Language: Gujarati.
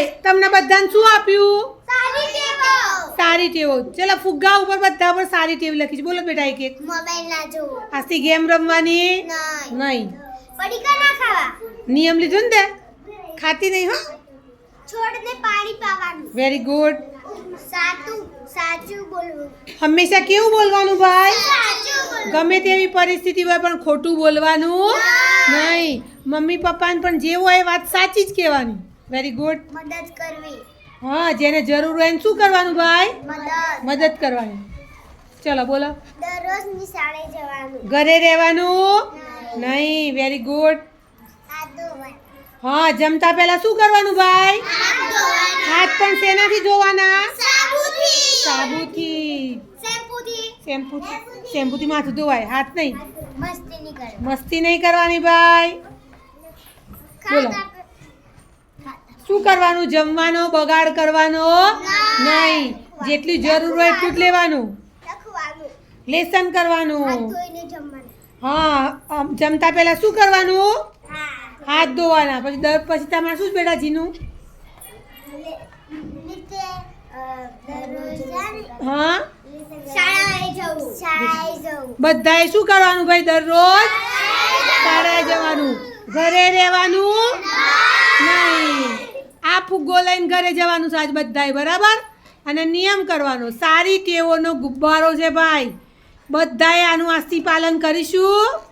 ભાઈ તમને બધાને શું આપ્યું? સારી ટેવ ચલો ફુગ્ગા ઉપર બધા પર સારી ટેવ લખી છે. બોલો બેટા એક એક મોબાઈલ ના જોવો આસી ગેમ રમવાની? નહીં. નહીં. પડીકા ના ખાવા. નિયમ લીધો ને તે? ખાતી નહીં હો? છોડને પાણી પાવાનું. વેરી ગુડ સાચું સાચું બોલવું. હંમેશા કેવું બોલવાનું ભાઈ? ગમે તેવી પરિસ્થિતિ હોય પણ ખોટું બોલવાનું નહીં. મમ્મી પપ્પાને પણ જે હોય એ વાત સાચી જ કહેવાની. વેરી ગુડ મદદ કરવી. હા જેને જરૂર હોય એને શું કરવાનું ભાઈ? મદદ. કરવાની. ચલો બોલો. દરરોજ નિશાળે જવાનું. ઘરે રહેવાનું? નહીં. વેરી ગુડ હા જમતા પહેલા શું કરવાનું ભાઈ? હાથ પણ શેનાથી ધોવાના? સાબુથી. શેમ્પુથી. શેમ્પૂથી. માથું ધોવાય હાથ નહીં. મસ્તી નહીં કરવાની ભાઈ. બોલો. શું કરવાનું? જમવાનો બગાડ કરવાનો? નહીં. જેટલી જરૂર હોય એટલું જ લેવાનું. લેસન કરવાનું. હા જમતા પહેલા શું કરવાનું? હાથ ધોવાના. પછી દર પછી તમારે શું બેટા જીનું હા? બધાએ શું કરવાનું ભાઈ દરરોજ? શાળાએ જવાનું. ઘરે રહેવાનું? નહીં. ફુગ્ગો લઈને ઘરે જવાનું છે આજ બધાય, બરાબર? અને નિયમ કરવાનો, સારી ટેવોનો ગુબ્બારો છે ભાઈ. બધાએ આનું આસ્તી પાલન કરીશું.